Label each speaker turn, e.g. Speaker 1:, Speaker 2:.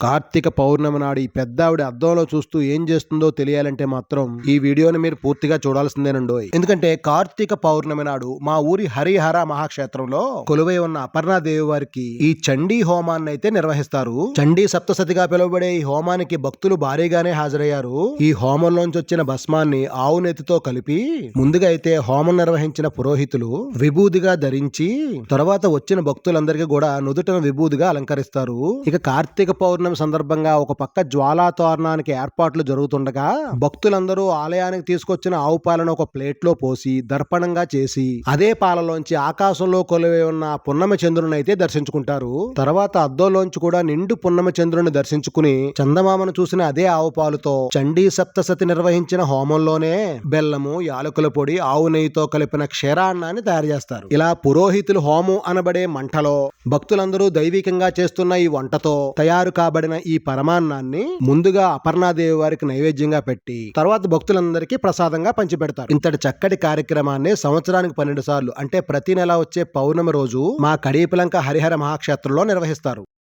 Speaker 1: కార్తీక పౌర్ణమి నాడు ఈ పెద్ద ఆవిడ అద్దంలో చూస్తూ ఏం చేస్తుందో తెలియాలంటే మాత్రం ఈ వీడియోని మీరు పూర్తిగా చూడాల్సిందేనండి ఎందుకంటే కార్తీక పౌర్ణమి నాడు మా ఊరి హరిహర మహాక్షేత్రంలో కొలువై ఉన్న అపర్ణాదేవి వారికి ఈ చండీ హోమాన్ని అయితే నిర్వహిస్తారు. చండీ సప్తసతిగా పిలువబడే ఈ హోమానికి భక్తులు భారీగానే హాజరయ్యారు. ఈ హోమంలోంచి వచ్చిన భస్మాన్ని ఆవు నెత్తితో కలిపి ముందుగా అయితే హోమం నిర్వహించిన పురోహితులు విభూదిగా ధరించి తర్వాత వచ్చిన భక్తులందరికీ కూడా నుదుటన విభూదిగా అలంకరిస్తారు. ఇక కార్తీక పౌర్ణమి సందర్భంగా ఒక పక్క జ్వాలా తోరణానికి ఏర్పాట్లు జరుగుతుండగా భక్తులందరూ ఆలయానికి తీసుకొచ్చిన ఆవు పాలను ఒక ప్లేట్లో పోసి దర్పణంగా చేసి అదే పాలలోంచి ఆకాశంలో కొలువై ఉన్న పున్నమ పున్నమి చంద్రుని అయితే దర్శించుకుంటారు. తర్వాత అద్దంలోంచి కూడా నిండు పున్నమ చంద్రుని దర్శించుకుని చందమామను చూసిన అదే ఆవు పాలుతో చండీ సప్తసతి నిర్వహించిన హోమంలోనే బెల్లము యాలకుల పొడి ఆవు నెయ్యితో కలిపిన క్షీరాన్నాన్ని తయారు చేస్తారు. ఇలా పురోహితులు హోమం అనబడే మంటలో భక్తులందరూ దైవికంగా చేస్తున్న ఈ వంటతో తయారు కాబడిన ఈ పరమాన్నాన్ని ముందుగా అపర్ణాదేవి వారికి నైవేద్యంగా పెట్టి తర్వాత భక్తులందరికీ ప్రసాదంగా పంచిపెడతారు. ఇంతటి చక్కటి కార్యక్రమాన్ని సంవత్సరానికి పన్నెండు సార్లు అంటే ప్రతి నెల వచ్చే పౌర్ణమి రోజు మా కడీపలంక హరిహర మహాక్షేత్రంలో నిర్వహిస్తారు.